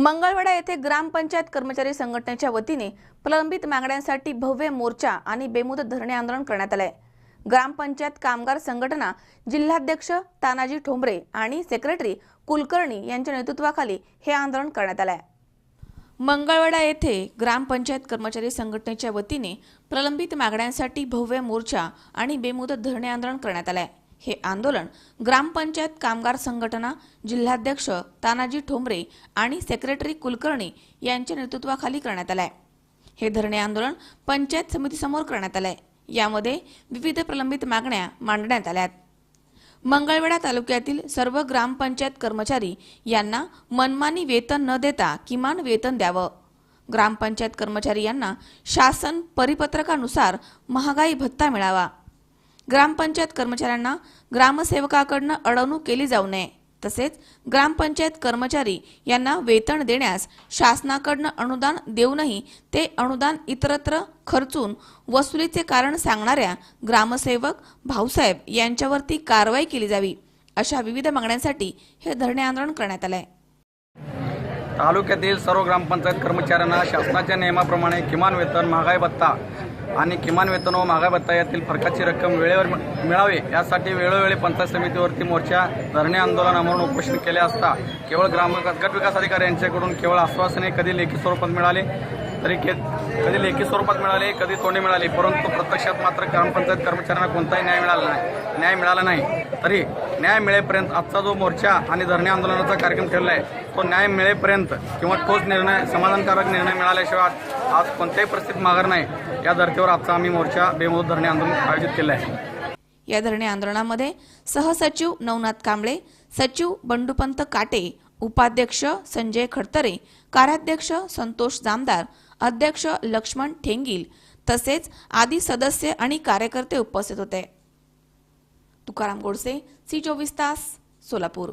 मंगळवाडा येथे ग्रामपंचायत कर्मचारी संघटनेच्या वतीने प्रलंबित मागण्यांसाठी भव्य मोर्चा आणि बेमुदत धरणे आंदोलन करण्यात आलंय ग्रामपंचायत कामगार संघटना जिल्हाध्यक्ष तानाजी ठोंबरे आणि सेक्रेटरी कुलकर्णी यांच्या नेतृत्वाखाली हे आंदोलन करण्यात आलंय. मंगळवाडा येथे ग्रामपंचायत कर्मचारी संघटनेच्या वतीने प्रलंबित मागण्यांसाठी भव्य मोर्चा आणि बेमुदत धरणे आंदोलन करण्यात आलंय. हे आंदोलन ग्रामपंचायत कामगार संघटना जिल्हाध्यक्ष तानाजी ठोंबरे आणि सेक्रेटरी कुलकर्णी यांच्या नेतृत्वाखाली करण्यात आलंय. हे धरणे आंदोलन पंचायत समितीसमोर करण्यात आलंय. यामध्ये विविध प्रलंबित मागण्या मांडण्यात आल्यात. मंगळवेढा तालुक्यातील सर्व ग्रामपंचायत कर्मचारी यांना मनमानी वेतन न देता किमान वेतन द्यावं. ग्रामपंचायत कर्मचारी यांना शासन परिपत्रकानुसार महागाई भत्ता मिळावा. ग्रामपंचायत कर्मचाऱ्यांना ग्रामसेवकाकडनं अडवणूक केली जाऊ नये. तसेच ग्रामपंचायत कर्मचारी यांना वेतन देण्यास शासनाकडनं अनुदान देऊनही ते अनुदान इतरत्र खर्चून वसुलीचे कारण सांगणाऱ्या ग्रामसेवक भाऊसाहेब यांच्यावरती कारवाई केली जावी अशा विविध मागण्यांसाठी हे धरणे आंदोलन करण्यात आलंय. तालुक्यातील सर्व ग्रामपंचायत कर्मचाऱ्यांना शासनाच्या नियमाप्रमाणे किमान वेतन महागाई भत्ता आणि किमान वेतन व मागा भत्ता यातील फरकाची रक्कम वेळेवर मिळावी यासाठी वेळोवेळी पंचायत समितीवरती मोर्चा धरणे आंदोलन म्हणून उपोषण केले असता केवळ ग्राम गट विकास अधिकारी यांच्याकडून केवळ आश्वासने कधी लेखी स्वरूपात मिळाले? तरी घेत कधी लेखी स्वरूपात मिळाले कधी तोंडी मिळाली. परंतु प्रत्यक्षात मात्र ग्रामपंचायत कर्मचाऱ्यांना कोणताही न्याय मिळाला नाही. न्याय मिळाला नाही. तरी न्याय मिळेपर्यंत आजचा जो मोर्चा आणि धरणे आंदोलनाचा कार्यक्रम ठरला आहे तो न्याय मिळेपर्यंत किंवा ठोस निर्णय समाधानकारक निर्णय मिळाल्याशिवाय आज- आज कोणत्याही परिस्थितीत माघार नाही. या धर्तीवर आजचा आम्ही मोर्चा बेमुदत धरणे आंदोलन आयोजित केलं आहे या धरणे आंदोलनामध्ये सहसचिव नवनाथ कांबळे सचिव बंडूपंत काटे उपाध्यक्ष संजय खडतरे कार्याध्यक्ष संतोष जामदार अध्यक्ष लक्ष्मण ठेंगील तसेच आदी सदस्य आणि कार्यकर्ते उपस्थित होते. तुकाराम गोडसे सी चोवीस तास सोलापूर.